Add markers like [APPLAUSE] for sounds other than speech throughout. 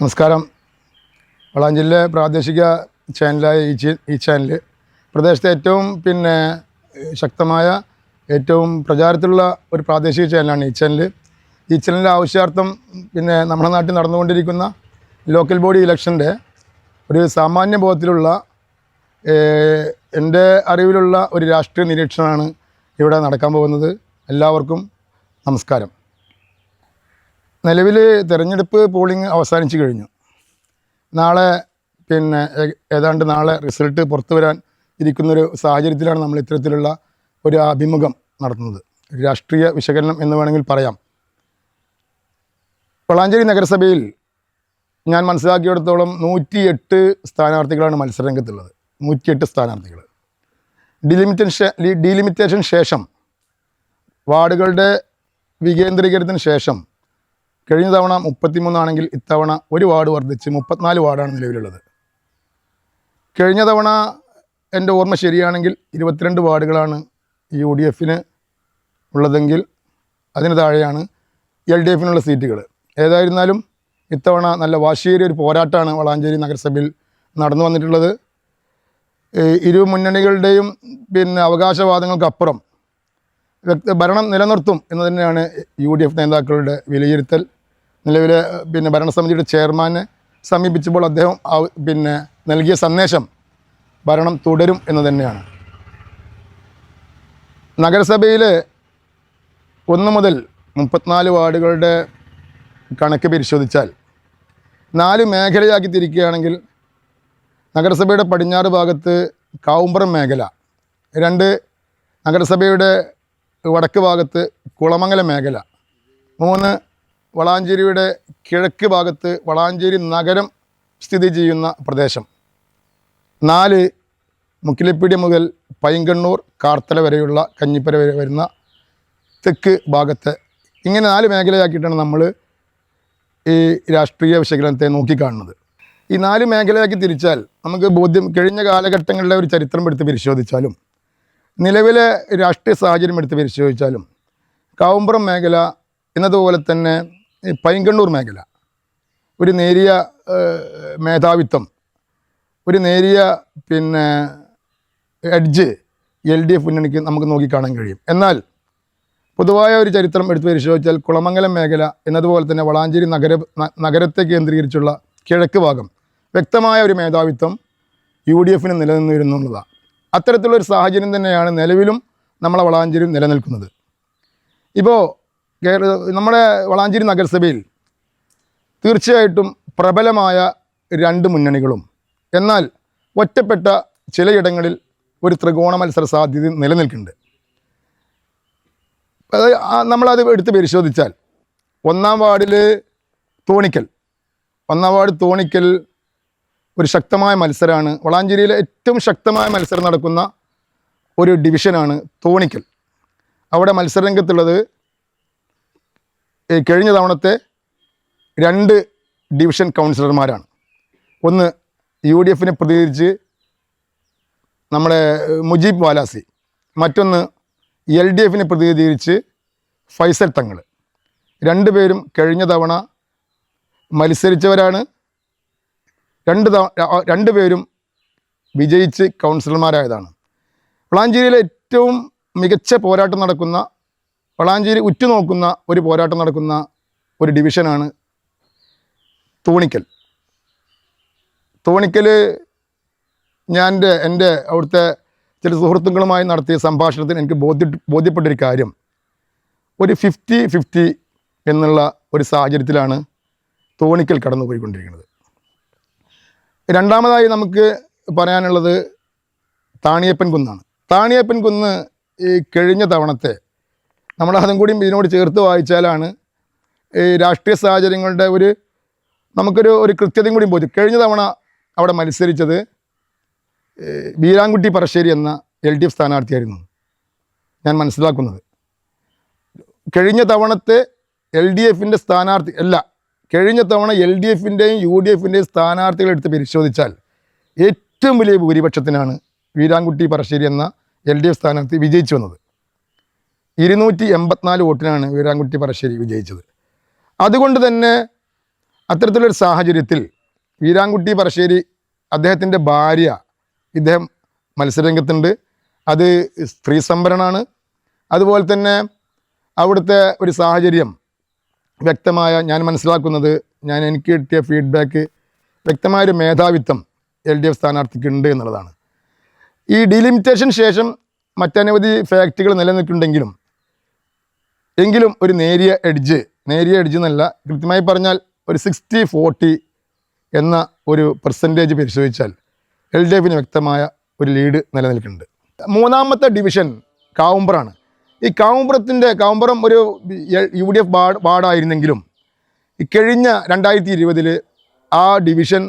നമസ്കാരം. വളാഞ്ചേരിയിലെ പ്രാദേശിക ചാനലായ ഈ ചാനൽ പ്രദേശത്തെ ഏറ്റവും പിന്നെ ശക്തമായ ഏറ്റവും പ്രചാരത്തിലുള്ള ഒരു പ്രാദേശിക ചാനലാണ് ഈ ചാനൽ ഈ ചാനലിന്റെ ആവശ്യാർത്ഥം പിന്നെ നമ്മുടെ നാട്ടിൽ നടന്നുകൊണ്ടിരിക്കുന്ന ലോക്കൽ ബോഡി ഇലക്ഷന്റെ ഒരു സാമാന്യ ബോധത്തിലുള്ള എന്റെ അറിവിലുള്ള ഒരു രാഷ്ട്രീയ നിരീക്ഷണമാണ് ഇവിടെ നടക്കാൻ പോകുന്നത്. എല്ലാവർക്കും നമസ്കാരം. നിലവിൽ തിരഞ്ഞെടുപ്പ് പോളിംഗ് അവസാനിച്ചു കഴിഞ്ഞു. നാളെ പിന്നെ ഏതാണ്ട് നാളെ റിസൾട്ട് പുറത്തു വരാൻ ഇരിക്കുന്നൊരു സാഹചര്യത്തിലാണ് നമ്മൾ ഇത്തരത്തിലുള്ള ഒരു അഭിമുഖം നടത്തുന്നത്. രാഷ്ട്രീയ വിശകലനം എന്ന് വേണമെങ്കിൽ പറയാം. വളാഞ്ചേരി നഗരസഭയിൽ ഞാൻ മനസ്സിലാക്കിയിടത്തോളം നൂറ്റിയെട്ട് സ്ഥാനാർത്ഥികളാണ് മത്സരരംഗത്തുള്ളത്. നൂറ്റിയെട്ട് സ്ഥാനാർത്ഥികൾ ഡിലിമിറ്റേഷൻ ഡിലിമിറ്റേഷൻ ശേഷം വാർഡുകളുടെ വികേന്ദ്രീകരണത്തിന് ശേഷം കഴിഞ്ഞ തവണ മുപ്പത്തിമൂന്നാണെങ്കിൽ ഇത്തവണ ഒരു വാർഡ് വർദ്ധിച്ച് മുപ്പത്തിനാല് വാർഡാണ് നിലവിലുള്ളത്. കഴിഞ്ഞ തവണ എന്റെ ഓർമ്മ ശരിയാണെങ്കിൽ ഇരുപത്തിരണ്ട് വാർഡുകളാണ് യു ഡി എഫിന് ഉള്ളതെങ്കിൽ അതിന് താഴെയാണ് എൽ ഡി എഫിനുള്ള സീറ്റുകൾ. ഏതായിരുന്നാലും ഇത്തവണ നല്ല വാശിയേറിയ ഒരു പോരാട്ടമാണ് വളാഞ്ചേരി നഗരസഭയിൽ നടന്നു വന്നിട്ടുള്ളത്. ഇരു മുന്നണികളുടെയും പിന്നെ അവകാശവാദങ്ങൾക്കപ്പുറം ഭരണം നിലനിർത്തും എന്ന് തന്നെയാണ് യു ഡി എഫ് നേതാക്കളുടെ വിലയിരുത്തൽ. നിലവിലെ പിന്നെ ഭരണസമിതിയുടെ ചെയർമാനെ സമീപിച്ചപ്പോൾ അദ്ദേഹം പിന്നെ നൽകിയ സന്ദേശം ഭരണം തുടരും എന്ന് തന്നെയാണ്. നഗരസഭയിലെ ഒന്ന് മുതൽ മുപ്പത്തിനാല് വാർഡുകളുടെ കണക്ക് പരിശോധിച്ചാൽ നാല് മേഖലയാക്കി തിരിക്കുകയാണെങ്കിൽ നഗരസഭയുടെ പടിഞ്ഞാറ് ഭാഗത്ത് കാവുമ്പറം മേഖല രണ്ട് നഗരസഭയുടെ വടക്ക് ഭാഗത്ത് കുളമംഗലം മേഖല മൂന്ന് വളാഞ്ചേരിയുടെ കിഴക്ക് ഭാഗത്ത് വളാഞ്ചേരി നഗരം സ്ഥിതി ചെയ്യുന്ന പ്രദേശം. നാല് മുക്കിലിപ്പീടി മുതൽ പൈങ്കണ്ണൂർ കാർത്തല വരെയുള്ള കഞ്ഞിപ്പര വരെ വരുന്ന തെക്ക് ഭാഗത്തെ ഇങ്ങനെ നാല് മേഖലയാക്കിയിട്ടാണ് നമ്മൾ ഈ രാഷ്ട്രീയ വിശകലനത്തെ നോക്കിക്കാണുന്നത്. ഈ നാല് മേഖലയാക്കി തിരിച്ചാൽ നമുക്ക് ബോധ്യം കഴിഞ്ഞ കാലഘട്ടങ്ങളിലെ ഒരു ചരിത്രം എടുത്ത് പരിശോധിച്ചാലും നിലവിലെ രാഷ്ട്രീയ സാഹചര്യം എടുത്ത് പരിശോധിച്ചാലും കാവുമ്പുറം മേഖല എന്നതുപോലെ തന്നെ പൈങ്കണ്ണൂർ മേഖല. ഒരു നേരിയ മേധാവിത്വം. ഒരു നേരിയ പിന്നെ എഡ്ജ് എൽ ഡി എഫ് മുന്നണിക്ക് നമുക്ക് നോക്കിക്കാണാൻ കഴിയും. എന്നാൽ പൊതുവായ ഒരു ചരിത്രം എടുത്ത് പരിശോധിച്ചാൽ കുളമംഗലം മേഖല എന്നതുപോലെ തന്നെ വളാഞ്ചേരി നഗര നഗരത്തെ കേന്ദ്രീകരിച്ചുള്ള കിഴക്ക് ഭാഗം വ്യക്തമായ ഒരു മേധാവിത്വം യു ഡി എഫിന് നിലനിന്നിരുന്നുള്ളതാണ് അത്തരത്തിലുള്ള ഒരു സാഹചര്യം തന്നെയാണ് നിലവിലും നമ്മളെ വളാഞ്ചേരി നിലനിൽക്കുന്നത്. ഇപ്പോൾ കേരള നമ്മുടെ വളാഞ്ചേരി നഗരസഭയിൽ തീർച്ചയായിട്ടും പ്രബലമായ രണ്ട് മുന്നണികളും. എന്നാൽ ഒറ്റപ്പെട്ട ചിലയിടങ്ങളിൽ ഒരു ത്രികോണ മത്സര സാധ്യത നിലനിൽക്കുന്നുണ്ട്. അത് നമ്മളത് എടുത്ത് പരിശോധിച്ചാൽ ഒന്നാം വാർഡിൽ തോണിക്കൽ ഒന്നാം വാർഡ് തോണിക്കൽ ഒരു ശക്തമായ മത്സരമാണ്. വളാഞ്ചേരിയിലെ ഏറ്റവും ശക്തമായ മത്സരം നടക്കുന്ന ഒരു ഡിവിഷനാണ് തോണിക്കൽ. അവിടെ മത്സരരംഗത്തുള്ളത് കഴിഞ്ഞ തവണത്തെ രണ്ട് ഡിവിഷൻ കൗൺസിലർമാരാണ്. ഒന്ന് യു ഡി എഫിനെ പ്രതിനിധീകരിച്ച് നമ്മുടെ മുജീബ് വാലാസി. മറ്റൊന്ന് എൽ ഡി എഫിനെ പ്രതിനിധീകരിച്ച് ഫൈസൽ തങ്ങൾ രണ്ടുപേരും കഴിഞ്ഞ തവണ മത്സരിച്ചവരാണ്. രണ്ട് തവണ രണ്ടുപേരും വിജയിച്ച് കൗൺസിലർമാരായതാണ്. വളാഞ്ചേരിയിലെ ഏറ്റവും മികച്ച പോരാട്ടം നടക്കുന്ന വളാഞ്ചേരി ഉറ്റുനോക്കുന്ന ഒരു പോരാട്ടം നടക്കുന്ന ഒരു ഡിവിഷനാണ് തോണിക്കൽ. തോണിക്കൽ ഞാൻ എന്റെ അവിടുത്തെ ചില സുഹൃത്തുക്കളുമായി നടത്തിയ സംഭാഷണത്തിൽ എനിക്ക് ബോധ്യ ബോധ്യപ്പെട്ടൊരു കാര്യം. ഒരു ഫിഫ്റ്റി ഫിഫ്റ്റി എന്നുള്ള ഒരു സാഹചര്യത്തിലാണ് തോണിക്കൽ കടന്നു പോയിക്കൊണ്ടിരിക്കുന്നത് രണ്ടാമതായി നമുക്ക് പറയാനുള്ളത് താണിയപ്പൻ കുന്നാണ്. താണിയപ്പൻ കുന്ന് ഈ കഴിഞ്ഞ തവണത്തെ നമ്മൾ അതും കൂടി ഇതിനോട് ചേർത്ത് വായിച്ചാലാണ് ഈ രാഷ്ട്രീയ സാഹചര്യങ്ങളുടെ ഒരു നമുക്കൊരു ഒരു കൃത്യതയും കൂടി പോയി. കഴിഞ്ഞ തവണ അവിടെ മത്സരിച്ചത് ബീരാൻകുട്ടി പറശ്ശേരി എന്ന എൽ ഡി എഫ് സ്ഥാനാർത്ഥിയായിരുന്നു ഞാൻ മനസ്സിലാക്കുന്നത്. കഴിഞ്ഞ തവണത്തെ എൽ ഡി എഫിന്റെ സ്ഥാനാർത്ഥി അല്ല കഴിഞ്ഞ തവണ എൽ ഡി എഫിന്റെയും യു ഡി എഫിന്റെയും സ്ഥാനാർത്ഥികളെ എടുത്ത് പരിശോധിച്ചാൽ ഏറ്റവും വലിയ ഭൂരിപക്ഷത്തിനാണ് വീരാൻകുട്ടി പറശ്ശേരി എന്ന എൽ ഡി എഫ് സ്ഥാനാർത്ഥി വിജയിച്ചു വന്നത്. ഇരുന്നൂറ്റി എൺപത്തിനാല് വോട്ടിനാണ് വീരാൻകുട്ടി പറശ്ശേരി വിജയിച്ചത്. അതുകൊണ്ട് തന്നെ അത്തരത്തിലൊരു സാഹചര്യത്തിൽ വീരാൻകുട്ടി പറശ്ശേരി അദ്ദേഹത്തിന്റെ ഭാര്യ ഇദ്ദേഹം മത്സരരംഗത്തുണ്ട്. അത് സ്ത്രീ സംവരണമാണ്. അതുപോലെ തന്നെ അവിടുത്തെ ഒരു സാഹചര്യം വ്യക്തമായ ഞാൻ മനസ്സിലാക്കുന്നത് ഞാൻ എനിക്ക് കിട്ടിയ ഫീഡ്ബാക്ക് വ്യക്തമായൊരു മേധാവിത്വം എൽ ഡി എഫ് സ്ഥാനാർത്ഥിക്ക് ഉണ്ട് എന്നുള്ളതാണ്. ഈ ഡിലിമിറ്റേഷൻ ശേഷം മറ്റനവധി ഫാക്റ്റുകൾ നിലനിൽക്കുന്നുണ്ടെങ്കിലും എങ്കിലും ഒരു നേരിയ എഡ്ജ് നേരിയ എഡ്ജ് എന്നല്ല കൃത്യമായി പറഞ്ഞാൽ ഒരു സിക്സ്റ്റി ഫോർട്ടി എന്ന ഒരു പെർസെന്റേജ് പരിശോധിച്ചാൽ എൽ ഡി എഫിന് വ്യക്തമായ ഒരു ലീഡ് നിലനിൽക്കുന്നുണ്ട്. മൂന്നാമത്തെ ഡിവിഷൻ കാവുമ്പറാണ്. ഈ കാവുമ്പറത്തിന്റെ കാവുമ്പറം ഒരു യു ഡി എഫ് വാർഡ് വാർഡായിരുന്നെങ്കിലും കഴിഞ്ഞ രണ്ടായിരത്തി ഇരുപതിൽ ആ ഡിവിഷൻ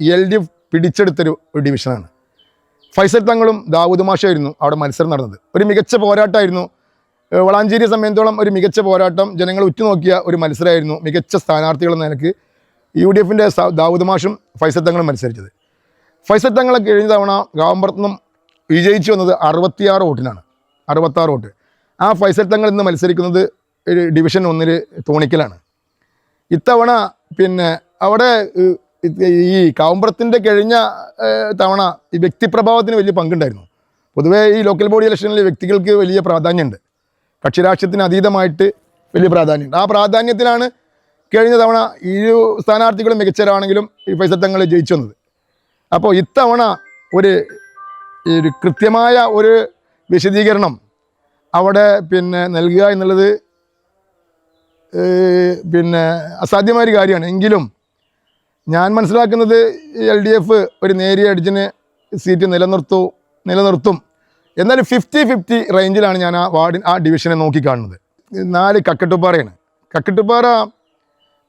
എൽ ഡി എഫ് പിടിച്ചെടുത്തൊരു ഡിവിഷനാണ് ഫൈസൽ തങ്ങളും ദാവൂദ് മാഷായിരുന്നു അവിടെ മത്സരം നടന്നത്. ഒരു മികച്ച പോരാട്ടമായിരുന്നു വളാഞ്ചേരിയെ സംബന്ധിച്ചോളം ഒരു മികച്ച പോരാട്ടം. ജനങ്ങൾ ഉറ്റുനോക്കിയ ഒരു മത്സരമായിരുന്നു മികച്ച സ്ഥാനാർത്ഥികൾ എന്ന നിലയ്ക്ക് യു ഡി എഫിന്റെ ദാവൂദ് മാഷും ഫൈസൽ തങ്ങളും മത്സരിച്ചത്. ഫൈസൽ തങ്ങളെ കഴിഞ്ഞ തവണ ഗാവമ്പുറത്ത് നിന്നും വിജയിച്ചു വന്നത് അറുപത്തിയാറ് വോട്ടിനാണ്. അറുപത്താറ് വോട്ട്. ആ ഫൈസൽ തങ്ങൾ ഇന്ന് മത്സരിക്കുന്നത് ഡിവിഷൻ ഒന്നിൽ തോണിക്കലാണ്. ഇത്തവണ പിന്നെ അവിടെ ഈ കാവുമ്പുറത്തിന്റെ കഴിഞ്ഞ തവണ ഈ വ്യക്തിപ്രഭാവത്തിന് വലിയ പങ്കുണ്ടായിരുന്നു. പൊതുവേ ഈ ലോക്കൽ ബോഡി ഇലക്ഷനിൽ വ്യക്തികൾക്ക് വലിയ പ്രാധാന്യമുണ്ട്. കക്ഷിരാഷ്ട്രത്തിന് അതീതമായിട്ട് വലിയ പ്രാധാന്യമുണ്ട്. ആ പ്രാധാന്യത്തിലാണ് കഴിഞ്ഞ തവണ ഇരു സ്ഥാനാർത്ഥികളും മികച്ചവരാണെങ്കിലും ഈ ഫൈസൽ തങ്ങൾ ജയിച്ചു വന്നത്. അപ്പോൾ ഇത്തവണ ഒരു ഒരു കൃത്യമായ ഒരു വിശദീകരണം അവിടെ പിന്നെ നൽകുക എന്നുള്ളത് പിന്നെ അസാധ്യമായൊരു കാര്യമാണ്. എങ്കിലും ഞാൻ മനസ്സിലാക്കുന്നത് എൽ ഡി എഫ് ഒരു നേരിയ അടിച്ചിന് സീറ്റ് നിലനിർത്തു നിലനിർത്തും എന്നാലും ഫിഫ്റ്റി ഫിഫ്റ്റി റേഞ്ചിലാണ് ഞാൻ ആ വാർഡിൻ ആ ഡിവിഷനെ നോക്കി കാണുന്നത് നാല് കക്കട്ടുപ്പാറയാണ്. കക്കട്ടുപ്പാറ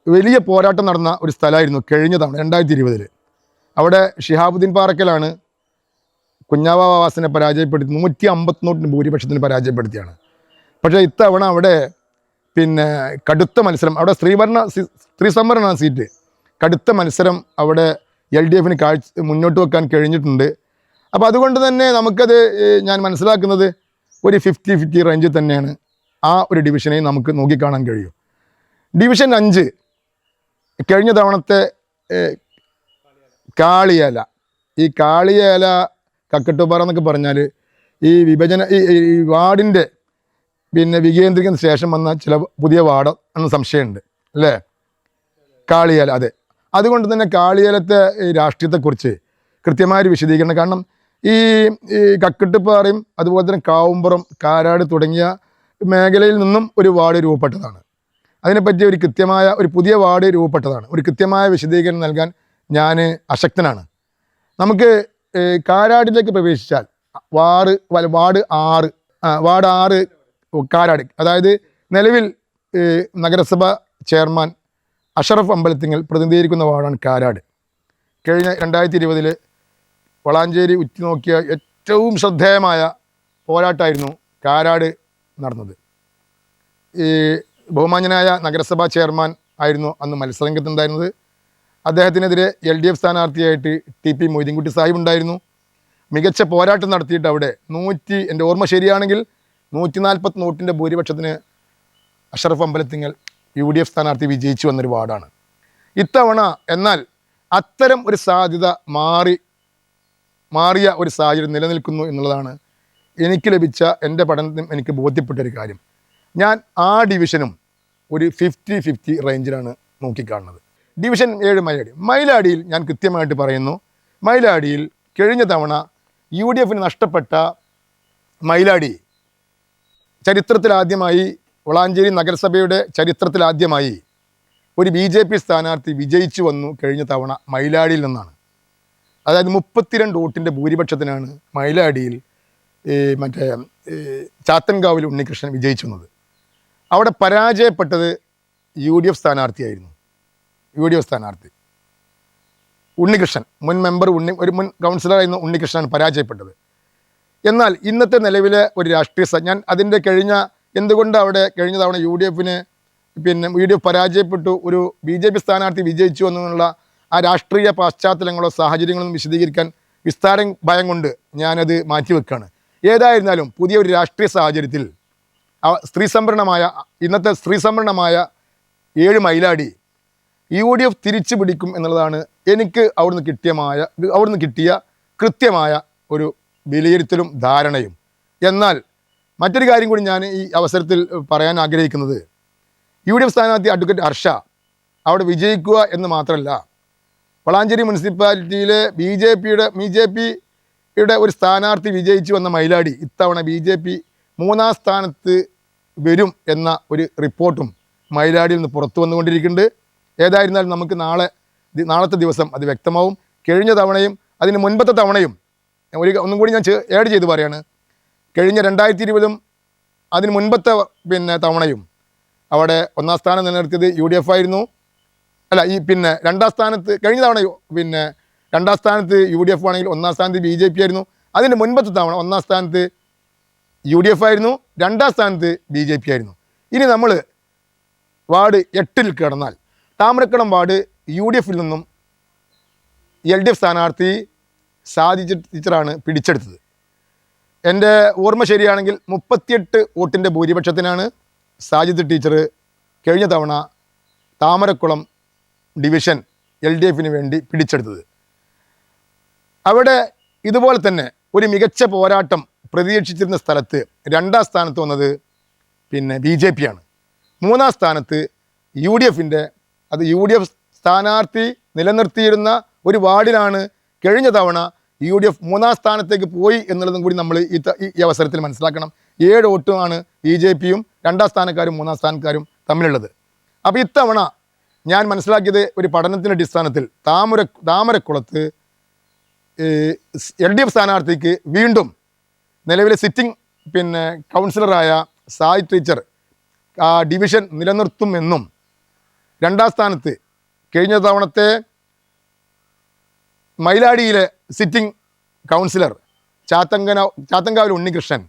വലിയ പോരാട്ടം നടന്ന ഒരു സ്ഥലമായിരുന്നു കഴിഞ്ഞ തവണ രണ്ടായിരത്തി ഇരുപതിൽ അവിടെ ഷിഹാബുദ്ദീൻ പാറക്കലാണ് കുഞ്ഞാവാസിനെ പരാജയപ്പെടുത്തി നൂറ്റി അമ്പത്തിനോട്ടിന് ഭൂരിപക്ഷത്തിന് പരാജയപ്പെടുത്തിയാണ്. പക്ഷേ ഇത്തവണ അവിടെ പിന്നെ കടുത്ത മത്സരം അവിടെ സ്ത്രീഭരണ സ്ത്രീ സംവരണ സീറ്റ് കടുത്ത മത്സരം അവിടെ എൽ ഡി എഫിന് കാഴ്ച മുന്നോട്ട് വെക്കാൻ കഴിഞ്ഞിട്ടുണ്ട്. അപ്പോൾ അതുകൊണ്ട് തന്നെ നമുക്കത് ഞാൻ മനസ്സിലാക്കുന്നത് ഒരു ഫിഫ്റ്റി ഫിഫ്റ്റി റേഞ്ചിൽ തന്നെയാണ് ആ ഒരു ഡിവിഷനെ നമുക്ക് നോക്കിക്കാണാൻ കഴിയും. ഡിവിഷൻ അഞ്ച് കഴിഞ്ഞ തവണത്തെ കാളിയല. ഈ കാളിയേല കക്കട്ടുപാറ എന്നൊക്കെ പറഞ്ഞാൽ ഈ വിഭജന ഈ വാർഡിന്റെ പിന്നെ വികേന്ദ്രീകരിക്കുന്ന ശേഷം വന്ന ചില പുതിയ വാർഡ് എന്ന സംശയമുണ്ട് അല്ലേ? കാളിയേല അതെ. അതുകൊണ്ട് തന്നെ കാളിയേലത്തെ രാഷ്ട്രീയത്തെക്കുറിച്ച് കൃത്യമായൊരു വിശദീകരണം കാരണം ഈ ഈ കക്കട്ടുപാറയും അതുപോലെ തന്നെ കാവുമ്പുറം കാരാട് തുടങ്ങിയ മേഖലയിൽ നിന്നും ഒരു വാർഡ് രൂപപ്പെട്ടതാണ്. അതിനെപ്പറ്റി ഒരു കൃത്യമായ ഒരു പുതിയ വാർഡ് രൂപപ്പെട്ടതാണ്. ഒരു കൃത്യമായ വിശദീകരണം നൽകാൻ ഞാൻ അശക്തനാണ്. നമുക്ക് കാരാടിലേക്ക് പ്രവേശിച്ചാൽ വാർഡ് വാർഡ് ആറ് വാർഡ് ആറ് കാരാട് അതായത് നിലവിൽ നഗരസഭ ചെയർമാൻ അഷറഫ് അമ്പലത്തിങ്ങൽ പ്രതിനിധീകരിക്കുന്ന വാർഡാണ് കാരാട്. കഴിഞ്ഞ രണ്ടായിരത്തി ഇരുപതിൽ വളാഞ്ചേരി ഉറ്റുനോക്കിയ ഏറ്റവും ശ്രദ്ധേയമായ പോരാട്ടമായിരുന്നു കാരാട് നടന്നത്. ഈ ബഹുമാന്യനായ നഗരസഭാ ചെയർമാൻ ആയിരുന്നു അന്ന് മത്സരരംഗത്തുണ്ടായിരുന്നത്. അദ്ദേഹത്തിനെതിരെ എൽ ഡി എഫ് സ്ഥാനാർത്ഥിയായിട്ട് ടി പി മൊയ്തീൻകുട്ടി സാഹിബ് ഉണ്ടായിരുന്നു. മികച്ച പോരാട്ടം നടത്തിയിട്ട് അവിടെ നൂറ്റി എന്റെ ഓർമ്മ ശരിയാണെങ്കിൽ നൂറ്റി നാൽപ്പത്തി നോട്ടിന്റെ ഭൂരിപക്ഷത്തിന് Ashraf Ambalathingal U D F സ്ഥാനാർത്ഥി വിജയിച്ചു വന്നൊരു വാർഡാണ്. ഇത്തവണ എന്നാൽ അത്തരം ഒരു സാധ്യത മാറി മാറിയ ഒരു സാഹചര്യം നിലനിൽക്കുന്നു എന്നുള്ളതാണ് എനിക്ക് ലഭിച്ച എന്റെ പഠനത്തിനും എനിക്ക് ബോധ്യപ്പെട്ട ഒരു കാര്യം. ഞാൻ ആ ഡിവിഷനും ഒരു ഫിഫ്റ്റി ഫിഫ്റ്റി റേഞ്ചിലാണ് നോക്കിക്കാണുന്നത്. ഡിവിഷൻ ഏഴ് മൈലാടി. മൈലാടിയിൽ ഞാൻ കൃത്യമായിട്ട് പറയുന്നു മൈലാടിയിൽ കഴിഞ്ഞ തവണ യു ഡി എഫിന് നഷ്ടപ്പെട്ട മൈലാടി ചരിത്രത്തിലാദ്യമായി വളാഞ്ചേരി നഗരസഭയുടെ ചരിത്രത്തിലാദ്യമായി ഒരു ബി ജെ പി സ്ഥാനാർത്ഥി വിജയിച്ചു വന്നു കഴിഞ്ഞ തവണ മൈലാടിയിൽ നിന്നാണ്. അതായത് മുപ്പത്തിരണ്ട് വോട്ടിന്റെ ഭൂരിപക്ഷത്തിനാണ് മൈലാടിയിൽ ഈ മറ്റേ ചാത്തൻകാവിൽ ഉണ്ണികൃഷ്ണൻ വിജയിച്ചു വന്നത് അവിടെ പരാജയപ്പെട്ടത് യു ഡി എഫ് സ്ഥാനാർത്ഥിയായിരുന്നു. യു ഡി എഫ് സ്ഥാനാർത്ഥി. ഉണ്ണികൃഷ്ണൻ മുൻ മെമ്പർ ഉണ്ണി ഒരു മുൻ കൗൺസിലറായിരുന്ന ഉണ്ണികൃഷ്ണൻ പരാജയപ്പെട്ടത്. എന്നാൽ ഇന്നത്തെ നിലവിലെ ഒരു രാഷ്ട്രീയ ഞാൻ അതിന്റെ കഴിഞ്ഞ എന്തുകൊണ്ട് അവിടെ കഴിഞ്ഞ തവണ യു ഡി എഫിന് പിന്നെ യു ഡി എഫ് പരാജയപ്പെട്ടു ഒരു ബി ജെ പി സ്ഥാനാർത്ഥി വിജയിച്ചു എന്നുള്ള ആ രാഷ്ട്രീയ പാശ്ചാത്തലങ്ങളോ സാഹചര്യങ്ങളോ വിശദീകരിക്കാൻ വിസ്താരം ഭയം കൊണ്ട് ഞാനത് മാറ്റിവെക്കുകയാണ് ഏതായിരുന്നാലും പുതിയ ഒരു രാഷ്ട്രീയ സാഹചര്യത്തിൽ സ്ത്രീ സംവരണമായ ഇന്നത്തെ സ്ത്രീ സംവരണമായ ഏഴ് മൈലാടി യു ഡി എഫ് തിരിച്ചു പിടിക്കും എന്നുള്ളതാണ് എനിക്ക് അവിടുന്ന് കിട്ടിയമായ അവിടുന്ന് കിട്ടിയ കൃത്യമായ ഒരു വിലയിരുത്തലും ധാരണയും. എന്നാൽ മറ്റൊരു കാര്യം കൂടി ഞാൻ ഈ അവസരത്തിൽ പറയാൻ ആഗ്രഹിക്കുന്നത്. യു ഡി എഫ് സ്ഥാനാർത്ഥി അഡ്വക്കേറ്റ് ഹർഷ അവിടെ വിജയിക്കുക എന്ന് മാത്രമല്ല വളാഞ്ചേരി മുനിസിപ്പാലിറ്റിയിലെ ബി ജെ പിയുടെ ബി ജെ പിയുടെ ഒരു സ്ഥാനാർത്ഥി വിജയിച്ചു വന്ന മൈലാടി ഇത്തവണ ബി ജെ പി മൂന്നാം സ്ഥാനത്ത് വരും എന്ന ഒരു റിപ്പോർട്ടും മൈലാടിയിൽ നിന്ന് പുറത്തു വന്നുകൊണ്ടിരിക്കുന്നുണ്ട്. ഏതായിരുന്നാലും നമുക്ക് നാളെ നാളത്തെ ദിവസം അത് വ്യക്തമാവും. കഴിഞ്ഞ തവണയും അതിന് മുൻപത്തെ തവണയും ഒരു ഒന്നും കൂടി ഞാൻ ഏഡ് ചെയ്ത് പറയാണ്. കഴിഞ്ഞ രണ്ടായിരത്തി ഇരുപതും അതിന് മുൻപത്തെ പിന്നെ തവണയും അവിടെ ഒന്നാം സ്ഥാനം നിലനിർത്തിയത് യു ഡി എഫ് ആയിരുന്നു. അല്ല ഈ പിന്നെ രണ്ടാം സ്ഥാനത്ത് കഴിഞ്ഞ തവണ പിന്നെ രണ്ടാം സ്ഥാനത്ത് യു ഡി എഫ് ആണെങ്കിൽ ഒന്നാം സ്ഥാനത്ത് ബി ജെ പി ആയിരുന്നു. അതിന്റെ മുൻപത്തെ തവണ ഒന്നാം സ്ഥാനത്ത് യു ഡി എഫ് ആയിരുന്നു രണ്ടാം സ്ഥാനത്ത് ബി ജെ പി ആയിരുന്നു. ഇനി നമ്മൾ വാർഡ് എട്ടിൽ കിടന്നാൽ താമരക്കടം വാർഡ് യു ഡി എഫിൽ നിന്നും എൽ ഡി എഫ് സ്ഥാനാർത്ഥി സാധിച്ച ടീച്ചറാണ് പിടിച്ചെടുത്തത്. എന്റെ ഓർമ്മ ശരിയാണെങ്കിൽ മുപ്പത്തിയെട്ട് വോട്ടിന്റെ ഭൂരിപക്ഷത്തിനാണ് സാജിദ് ടീച്ചർ കഴിഞ്ഞ തവണ താമരക്കുളം ഡിവിഷൻ എൽ ഡി എഫിന് വേണ്ടി പിടിച്ചെടുത്തത്. അവിടെ ഇതുപോലെ തന്നെ ഒരു മികച്ച പോരാട്ടം പ്രതീക്ഷിച്ചിരുന്ന സ്ഥലത്ത് രണ്ടാം സ്ഥാനത്ത് വന്നത് പിന്നെ ബി ജെ പി ആണ്. മൂന്നാം സ്ഥാനത്ത് യു ഡി എഫിന്റെ അത് യു ഡി എഫ് സ്ഥാനാർത്ഥി നിലനിർത്തിയിരുന്ന ഒരു വാർഡിലാണ് കഴിഞ്ഞ തവണ യു ഡി എഫ് മൂന്നാം സ്ഥാനത്തേക്ക് പോയി എന്നുള്ളതും കൂടി നമ്മൾ ഈ ഈ അവസരത്തിൽ മനസ്സിലാക്കണം. ഏഴ് വോട്ടുമാണ് ബി ജെ പിയും രണ്ടാം സ്ഥാനക്കാരും മൂന്നാം സ്ഥാനക്കാരും തമ്മിലുള്ളത്. അപ്പോൾ ഇത്തവണ ഞാൻ മനസ്സിലാക്കിയത് ഒരു പഠനത്തിന്റെ അടിസ്ഥാനത്തിൽ താമര താമരക്കുളത്ത് എൽ ഡി എഫ് സ്ഥാനാർത്ഥിക്ക് വീണ്ടും നിലവിലെ സിറ്റിംഗ് പിന്നെ കൗൺസിലറായ സായ് ടീച്ചർ ആ ഡിവിഷൻ നിലനിർത്തുമെന്നും രണ്ടാം സ്ഥാനത്ത് കഴിഞ്ഞ തവണത്തെ മൈലാടിയിലെ സിറ്റിംഗ് കൗൺസിലർ ചാത്തങ്കന ചാത്തങ്കാവിൽ ഉണ്ണികൃഷ്ണൻ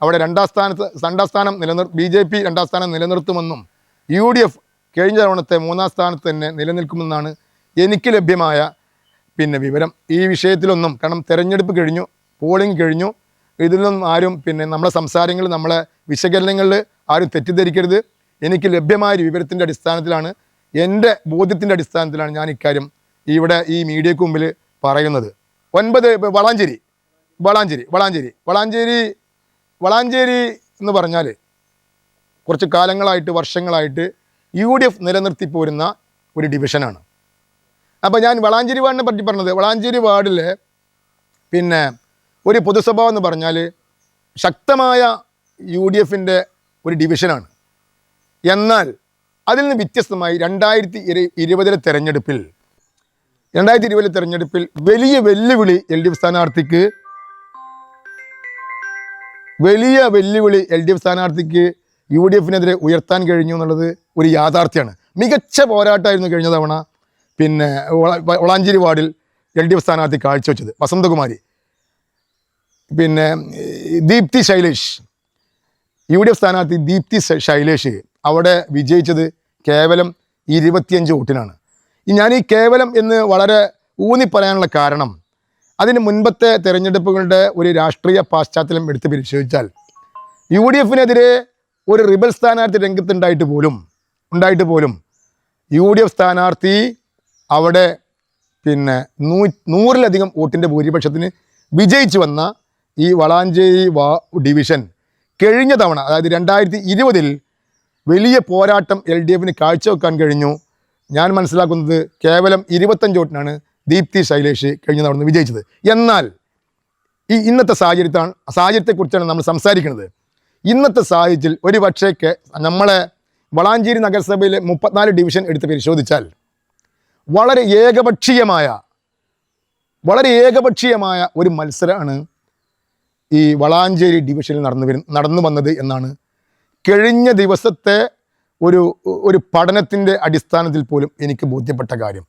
അവിടെ രണ്ടാം സ്ഥാനത്ത് രണ്ടാം സ്ഥാനം നിലനിർ ബി ജെ പി രണ്ടാം സ്ഥാനം നിലനിർത്തുമെന്നും യു ഡി എഫ് കഴിഞ്ഞ തവണത്തെ മൂന്നാം സ്ഥാനത്ത് തന്നെ നിലനിൽക്കുമെന്നാണ് എനിക്ക് ലഭ്യമായ പിന്നെ വിവരം. ഈ വിഷയത്തിലൊന്നും കാരണം തെരഞ്ഞെടുപ്പ് കഴിഞ്ഞു പോളിംഗ് കഴിഞ്ഞു. ഇതിലൊന്നും ആരും പിന്നെ നമ്മളെ സംസാരങ്ങൾ നമ്മളെ വിശകലനങ്ങളിൽ ആരും തെറ്റിദ്ധരിക്കരുത്. എനിക്ക് ലഭ്യമായ വിവരത്തിന്റെ അടിസ്ഥാനത്തിലാണ് എന്റെ ബോധ്യത്തിന്റെ അടിസ്ഥാനത്തിലാണ് ഞാൻ ഇക്കാര്യം ഇവിടെ ഈ മീഡിയക്ക് മുമ്പിൽ പറയുന്നത്. ഒൻപത് വളാഞ്ചേരി വളാഞ്ചേരി വളാഞ്ചേരി വളാഞ്ചേരി വളാഞ്ചേരി എന്ന് പറഞ്ഞാൽ കുറച്ച് കാലങ്ങളായിട്ട് വർഷങ്ങളായിട്ട് യു ഡി എഫ് നിലനിർത്തി പോരുന്ന ഒരു ഡിവിഷനാണ്. അപ്പോൾ ഞാൻ വളാഞ്ചേരി വാർഡിനെ പറ്റി പറഞ്ഞത്. വളാഞ്ചേരി വാർഡിൽ പിന്നെ ഒരു പൊതുസഭ എന്ന് പറഞ്ഞാൽ ശക്തമായ യു ഡി എഫിന്റെ ഒരു ഡിവിഷനാണ്. എന്നാൽ അതിൽ നിന്ന് വ്യത്യസ്തമായി രണ്ടായിരത്തി ഇരു ഇരുപതിലെ തെരഞ്ഞെടുപ്പിൽ രണ്ടായിരത്തി ഇരുപതിലെ തെരഞ്ഞെടുപ്പിൽ വലിയ വെല്ലുവിളി എൽ ഡി എഫ് സ്ഥാനാർത്ഥിക്ക് വലിയ വെല്ലുവിളി എൽ ഡി എഫ് സ്ഥാനാർത്ഥിക്ക് യു ഡി എഫിനെതിരെ ഉയർത്താൻ കഴിഞ്ഞു എന്നുള്ളത് ഒരു യാഥാർത്ഥ്യമാണ്. മികച്ച പോരാട്ടമായിരുന്നു കഴിഞ്ഞ തവണ പിന്നെ ഒളാഞ്ചേരി വാർഡിൽ എൽ ഡി എഫ് സ്ഥാനാർത്ഥി കാഴ്ചവെച്ചത്. വസന്തകുമാരി. പിന്നെ Deepthi Shailesh. U D F സ്ഥാനാർത്ഥി ദീപ്തി ശൈലേഷ് അവിടെ വിജയിച്ചത് കേവലം ഇരുപത്തിയഞ്ച് വോട്ടിനാണ്. ഞാൻ ഈ കേവലം എന്ന് വളരെ ഊന്നി പറയാനുള്ള കാരണം അതിന് മുൻപത്തെ തെരഞ്ഞെടുപ്പുകളുടെ ഒരു രാഷ്ട്രീയ പാശ്ചാത്തലം എടുത്ത് പരിശോധിച്ചാൽ യു ഡി എഫിനെതിരെ ഒരു റിബൽ സ്ഥാനാർത്ഥി രംഗത്തുണ്ടായിട്ട് പോലും ഉണ്ടായിട്ട് പോലും യു ഡി എഫ് സ്ഥാനാർത്ഥി അവിടെ പിന്നെ നൂ നൂറിലധികം വോട്ടിന്റെ ഭൂരിപക്ഷത്തിന് വിജയിച്ചു വന്ന ഈ വളാഞ്ചേരി വാ ഡിവിഷൻ കഴിഞ്ഞ തവണ അതായത് രണ്ടായിരത്തി ഇരുപതിൽ വലിയ പോരാട്ടം എൽ ഡി എഫിന് കാഴ്ചവെക്കാൻ കഴിഞ്ഞു. ഞാൻ മനസ്സിലാക്കുന്നത് കേവലം ഇരുപത്തഞ്ച് വോട്ടിനാണ് ദീപ്തി ശൈലേഷ് കഴിഞ്ഞ തവണ വിജയിച്ചത്. എന്നാൽ ഈ ഇന്നത്തെ സാഹചര്യത്താണ് സാഹചര്യത്തെക്കുറിച്ചാണ് നമ്മൾ സംസാരിക്കുന്നത്. ഇന്നത്തെ സാഹചര്യത്തിൽ ഒരു പക്ഷേക്ക് നമ്മളെ വളാഞ്ചേരി നഗരസഭയിലെ മുപ്പത്തിനാല് ഡിവിഷൻ എടുത്ത് പരിശോധിച്ചാൽ വളരെ ഏകപക്ഷീയമായ വളരെ ഏകപക്ഷീയമായ ഒരു മത്സരമാണ് ഈ വളാഞ്ചേരി ഡിവിഷനിൽ നടന്നു വരും നടന്നു വന്നത് എന്നാണ് കഴിഞ്ഞ ദിവസത്തെ ഒരു ഒരു പഠനത്തിന്റെ അടിസ്ഥാനത്തിൽ പോലും എനിക്ക് ബോധ്യപ്പെട്ട കാര്യം.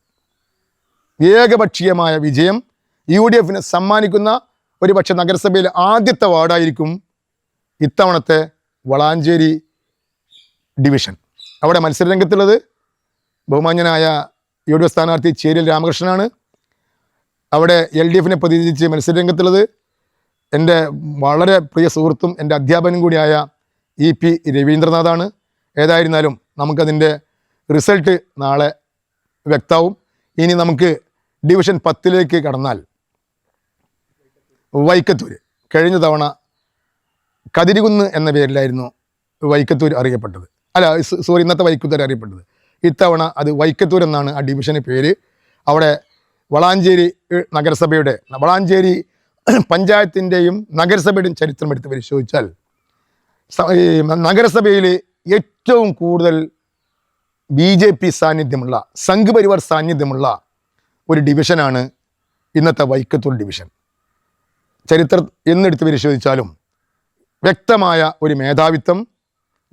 ഏകപക്ഷീയമായ വിജയം യു ഡി എഫിന് സമ്മാനിക്കുന്ന ഒരു പക്ഷേ നഗരസഭയിലെ ആദ്യത്തെ വാർഡായിരിക്കും ഇത്തവണത്തെ വളാഞ്ചേരി ഡിവിഷൻ. അവിടെ മത്സരരംഗത്തുള്ളത് ബഹുമാന്യനായ യു ഡി എഫ് സ്ഥാനാർത്ഥി ചേരിൽ രാമകൃഷ്ണനാണ്. അവിടെ എൽ ഡി എഫിനെ പ്രതിനിധിച്ച് മത്സരരംഗത്തുള്ളത് എന്റെ വളരെ പ്രിയ സുഹൃത്തും എന്റെ അധ്യാപകനും കൂടിയായ ഇ പി രവീന്ദ്രനാഥാണ്. ഏതായിരുന്നാലും നമുക്കതിന്റെ റിസൾട്ട് നാളെ വ്യക്തമാവും ഇനി നമുക്ക് ഡിവിഷൻ പത്തിലേക്ക് കടന്നാൽ വൈക്കത്തൂർ കഴിഞ്ഞ തവണ കതിരികുന്ന് എന്ന പേരിലായിരുന്നു വൈക്കത്തൂർ അറിയപ്പെട്ടത്. അല്ല സോറി ഇന്നത്തെ വൈക്കത്തൂർ അറിയപ്പെട്ടത്. ഇത്തവണ അത് വൈക്കത്തൂർ എന്നാണ് ആ ഡിവിഷന് പേര്. അവിടെ വളാഞ്ചേരി നഗരസഭയുടെ വളാഞ്ചേരി പഞ്ചായത്തിന്റെയും നഗരസഭയുടെയും ചരിത്രം എടുത്ത് പരിശോധിച്ചാൽ നഗരസഭയിൽ ഏറ്റവും കൂടുതൽ ബി ജെ പി സാന്നിധ്യമുള്ള സംഘ് പരിവാർ സാന്നിധ്യമുള്ള ഒരു ഡിവിഷനാണ് ഇന്നത്തെ വൈക്കത്തൂർ ഡിവിഷൻ. ചരിത്രം എന്നെടുത്ത് പരിശോധിച്ചാലും വ്യക്തമായ ഒരു മേധാവിത്വം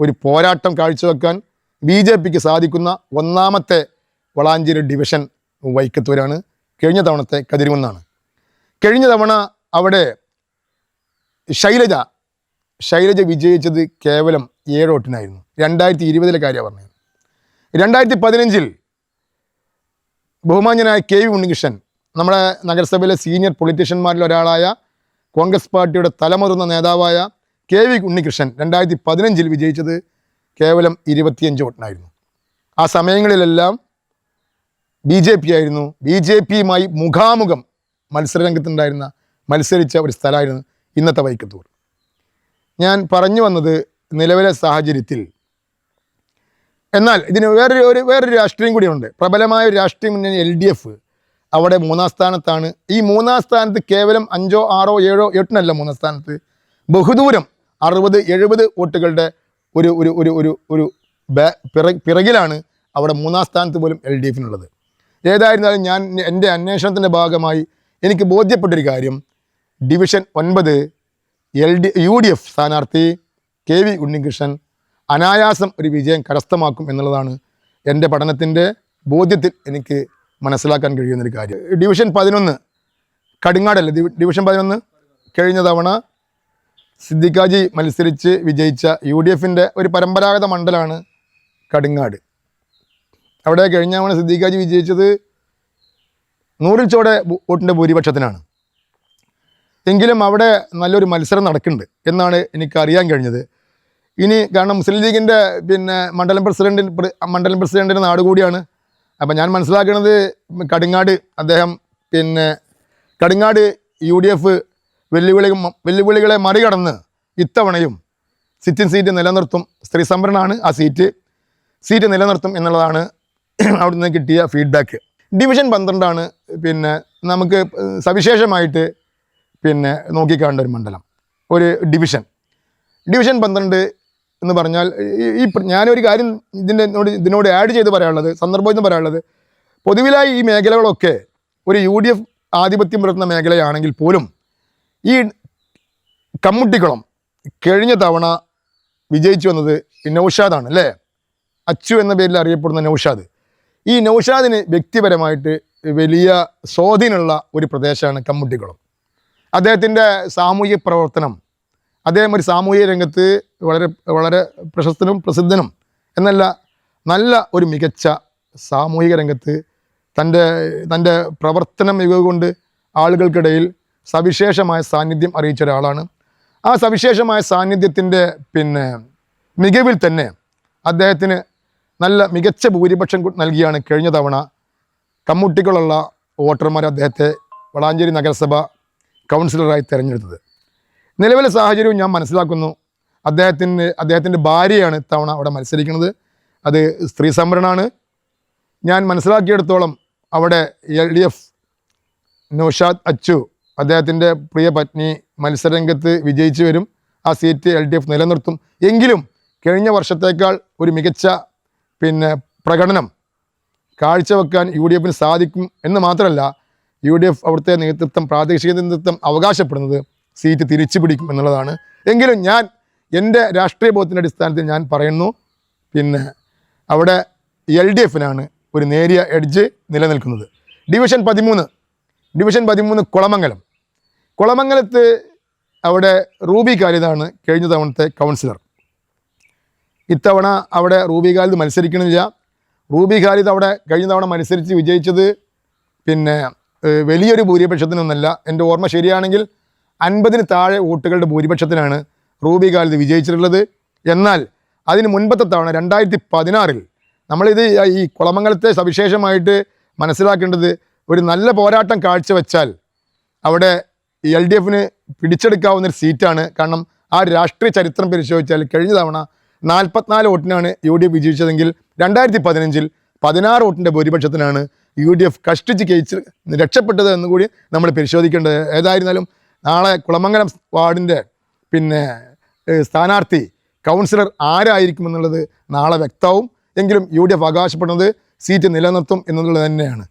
ഒരു പോരാട്ടം കാഴ്ചവെക്കാൻ ബി ജെ പിക്ക് സാധിക്കുന്ന ഒന്നാമത്തെ വളാഞ്ചേരി ഡിവിഷൻ വൈക്കത്തൂരാണ്. കഴിഞ്ഞ തവണത്തെ കതിരുമെന്നാണ് കഴിഞ്ഞ തവണ അവിടെ ശൈലജ ശൈലജ വിജയിച്ചത് കേവലം ഏഴ് വോട്ടിനായിരുന്നു. രണ്ടായിരത്തി ഇരുപതിലെ കാര്യം പറഞ്ഞത്. രണ്ടായിരത്തി പതിനഞ്ചിൽ ബഹുമാന്യനായ കെ വി ഉണ്ണികൃഷ്ണൻ നമ്മുടെ നഗരസഭയിലെ സീനിയർ പൊളിറ്റീഷ്യന്മാരിൽ ഒരാളായ കോൺഗ്രസ് പാർട്ടിയുടെ തലമുതിർന്ന നേതാവായ കെ വി ഉണ്ണികൃഷ്ണൻ രണ്ടായിരത്തി പതിനഞ്ചിൽ വിജയിച്ചത് കേവലം ഇരുപത്തിയഞ്ച് വോട്ടിനായിരുന്നു. ആ സമയങ്ങളിലെല്ലാം ബി ജെ പി ആയിരുന്നു. ബി ജെ പിയുമായി മുഖാമുഖം മത്സരരംഗത്തുണ്ടായിരുന്ന മത്സരിച്ച ഒരു സ്ഥലമായിരുന്നു ഇന്നത്തെ വൈക്കത്തൂർ. ഞാൻ പറഞ്ഞു വന്നത് നിലവിലെ സാഹചര്യത്തിൽ. എന്നാൽ ഇതിന് വേറൊരു ഒരു വേറൊരു രാഷ്ട്രീയം കൂടിയുണ്ട്. പ്രബലമായ ഒരു രാഷ്ട്രീയ മുന്നണി എൽ ഡി എഫ്. അവിടെ മൂന്നാം സ്ഥാനത്താണ്. ഈ മൂന്നാം സ്ഥാനത്ത് കേവലം അഞ്ചോ ആറോ ഏഴോ എട്ടിനല്ല മൂന്നാം സ്ഥാനത്ത്. ബഹുദൂരം അറുപത് എഴുപത് വോട്ടുകളുടെ ഒരു ഒരു ഒരു ഒരു ഒരു പിറകിലാണ് അവിടെ മൂന്നാം സ്ഥാനത്ത് പോലും എൽ ഡി എഫിനുള്ളത്. ഏതായിരുന്നാലും ഞാൻ എന്റെ അന്വേഷണത്തിന്റെ ഭാഗമായി എനിക്ക് ബോധ്യപ്പെട്ടൊരു കാര്യം. ഡിവിഷൻ ഒൻപത് L D U D F സ്ഥാനാർത്ഥി കെ വി ഉണ്ണികൃഷ്ണൻ അനായാസം ഒരു വിജയം കരസ്ഥമാക്കും എന്നുള്ളതാണ് എന്റെ പഠനത്തിന്റെ ബോധ്യത്തിൽ എനിക്ക് മനസ്സിലാക്കാൻ കഴിയുന്നൊരു കാര്യം. ഡിവിഷൻ പതിനൊന്ന് കടുങ്ങാടല്ല? ഡിവിഷൻ പതിനൊന്ന് കഴിഞ്ഞ തവണ സിദ്ദിഖാജി മത്സരിച്ച് വിജയിച്ച യു ഡി എഫിന്റെ ഒരു പരമ്പരാഗത മണ്ഡലമാണ് കടുങ്ങാട്. അവിടെ കഴിഞ്ഞ തവണ സിദ്ദിഖാജി വിജയിച്ചത് നൂറിൽ ചോടെ വോട്ടിന്റെ ഭൂരിപക്ഷത്തിനാണ്. എങ്കിലും അവിടെ നല്ലൊരു മത്സരം നടക്കുന്നുണ്ട് എന്നാണ് എനിക്ക് അറിയാൻ കഴിഞ്ഞത്. ഇനി കാരണം മുസ്ലിം ലീഗിന്റെ പിന്നെ മണ്ഡലം പ്രസിഡന്റിന് മണ്ഡലം പ്രസിഡന്റിന്റെ നാട് കൂടിയാണ്. അപ്പം ഞാൻ മനസ്സിലാക്കുന്നത് കടുങ്ങാട് അദ്ദേഹം പിന്നെ കടുങ്ങാട് യു ഡി എഫ് വെല്ലുവിളി വെല്ലുവിളികളെ മറികടന്ന് ഇത്തവണയും സിറ്റിംഗ് സീറ്റ് നിലനിർത്തും സ്ത്രീ സംവരണമാണ് ആ സീറ്റ്. സീറ്റ് നിലനിർത്തും എന്നുള്ളതാണ് [CLEARS THROAT] അവിടുന്ന് കിട്ടിയ ഫീഡ്ബാക്ക് ഡിവിഷൻ പന്ത്രണ്ടാണ്. പിന്നെ നമുക്ക് സവിശേഷമായിട്ട് പിന്നെ നോക്കിക്കാണ്ട ഒരു മണ്ഡലം. ഒരു ഡിവിഷൻ ഡിവിഷൻ പന്ത്രണ്ട് എന്ന് പറഞ്ഞാൽ ഈ- ഞാനൊരു കാര്യം ഇതിന്റെ ഇതിനോട് ആഡ് ചെയ്ത് പറയാനുള്ളത് സന്ദർഭം എന്ന് പറയാനുള്ളത്. പൊതുവിലായി ഈ മേഖലകളൊക്കെ ഒരു യു ഡി എഫ് ആധിപത്യം പുലർത്തുന്ന മേഖലയാണെങ്കിൽ പോലും ഈ കമ്മുട്ടിക്കുളം കഴിഞ്ഞ തവണ വിജയിച്ചു വന്നത് നൗഷാദാണ് അല്ലേ? അച്ചു എന്ന പേരിൽ അറിയപ്പെടുന്ന നൗഷാദ്. ഈ നൗഷാദിന് വ്യക്തിപരമായിട്ട് വലിയ സ്വാധീനമുള്ള ഒരു പ്രദേശമാണ് കമ്മുട്ടിക്കുളം. അദ്ദേഹത്തിന്റെ സാമൂഹിക പ്രവർത്തനം അദ്ദേഹം ഒരു സാമൂഹിക രംഗത്ത് വളരെ വളരെ പ്രശസ്തനും പ്രസിദ്ധനും എന്നല്ല നല്ല ഒരു മികച്ച സാമൂഹിക രംഗത്ത് തന്റെ തന്റെ പ്രവർത്തന മികവ് കൊണ്ട് ആളുകൾക്കിടയിൽ സവിശേഷമായ സാന്നിധ്യം അറിയിച്ച ഒരാളാണ്. ആ സവിശേഷമായ സാന്നിധ്യത്തിന്റെ പിന്നെ മികവിൽ തന്നെ അദ്ദേഹത്തിന് നല്ല മികച്ച ഭൂരിപക്ഷം നൽകിയാണ് കഴിഞ്ഞ തവണ കമ്മുട്ടികളുള്ള വോട്ടർമാർ അദ്ദേഹത്തെ വളാഞ്ചേരി നഗരസഭ കൗൺസിലറായി തിരഞ്ഞെടുത്തത്. നിലവിലെ സാഹചര്യവും ഞാൻ മനസ്സിലാക്കുന്നു. അദ്ദേഹത്തിന് അദ്ദേഹത്തിന്റെ ഭാര്യയാണ് ഇത്തവണ അവിടെ മത്സരിക്കുന്നത്. അത് സ്ത്രീ സംവരണമാണ്. ഞാൻ മനസ്സിലാക്കിയെടുത്തോളം അവിടെ L D F Noushad Achu അദ്ദേഹത്തിന്റെ പ്രിയ പത്നി മത്സരരംഗത്ത് വിജയിച്ചു വരും. ആ സീറ്റ് എൽ ഡി എഫ് നിലനിർത്തും. എങ്കിലും കഴിഞ്ഞ വർഷത്തേക്കാൾ ഒരു മികച്ച പിന്നെ പ്രകടനം കാഴ്ചവെക്കാൻ യു ഡി എഫിന് സാധിക്കും എന്ന് മാത്രമല്ല യു ഡി എഫ് അവിടുത്തെ നേതൃത്വം പ്രാദേശിക നേതൃത്വം അവകാശപ്പെടുന്നത് സീറ്റ് തിരിച്ചു പിടിക്കും എന്നുള്ളതാണ്. എങ്കിലും ഞാൻ എന്റെ രാഷ്ട്രീയ ബോധത്തിന്റെ അടിസ്ഥാനത്തിൽ ഞാൻ പറയുന്നു പിന്നെ അവിടെ എൽ ഡി എഫിനാണ് ഒരു നേരിയ എഡ്ജ് നിലനിൽക്കുന്നത്. ഡിവിഷൻ പതിമൂന്ന്. ഡിവിഷൻ പതിമൂന്ന് കുളമംഗലം. കുളമംഗലത്ത് അവിടെ റൂബി ഖാലിദാണ് കഴിഞ്ഞ തവണത്തെ കൗൺസിലർ. ഇത്തവണ അവിടെ റൂബി ഖാലിദ് മത്സരിക്കണില്ല. റൂബി ഖാലിദ് അവിടെ കഴിഞ്ഞ തവണ മത്സരിച്ച് വിജയിച്ചത് പിന്നെ വലിയൊരു ഭൂരിപക്ഷത്തിനൊന്നല്ല. എന്റെ ഓർമ്മ ശരിയാണെങ്കിൽ അൻപതിന് താഴെ വോട്ടുകളുടെ ഭൂരിപക്ഷത്തിനാണ് റൂബി ഖാലിദ് വിജയിച്ചിട്ടുള്ളത്. എന്നാൽ അതിന് മുൻപത്തെ തവണ രണ്ടായിരത്തി പതിനാറിൽ നമ്മളിത് ഈ കുളമംഗലത്തെ സവിശേഷമായിട്ട് മനസ്സിലാക്കേണ്ടത് ഒരു നല്ല പോരാട്ടം കാഴ്ചവെച്ചാൽ അവിടെ എൽ ഡി എഫിന് പിടിച്ചെടുക്കാവുന്ന ഒരു സീറ്റാണ്. കാരണം ആ രാഷ്ട്രീയ ചരിത്രം പരിശോധിച്ചാൽ കഴിഞ്ഞ തവണ നാൽപ്പത്തിനാല് വോട്ടിനാണ് യു ഡി എഫ് വിജയിച്ചതെങ്കിൽ രണ്ടായിരത്തി പതിനഞ്ചിൽ പതിനാറ് വോട്ടിന്റെ ഭൂരിപക്ഷത്തിനാണ് യു ഡി എഫ് കഷ്ടിച്ച് ജയിച്ച് രക്ഷപ്പെട്ടത് എന്നുകൂടി നമ്മൾ പരിശോധിക്കേണ്ടത്. ഏതായിരുന്നാലും നാളെ കുളമംഗലം വാർഡിന്റെ പിന്നെ സ്ഥാനാർത്ഥി കൗൺസിലർ ആരായിരിക്കുമെന്നുള്ളത് നാളെ വ്യക്തവും എങ്കിലും യു ഡി എഫ് അവകാശപ്പെടുന്നത് സീറ്റ് നിലനിർത്തും എന്നുള്ളത് തന്നെയാണ്.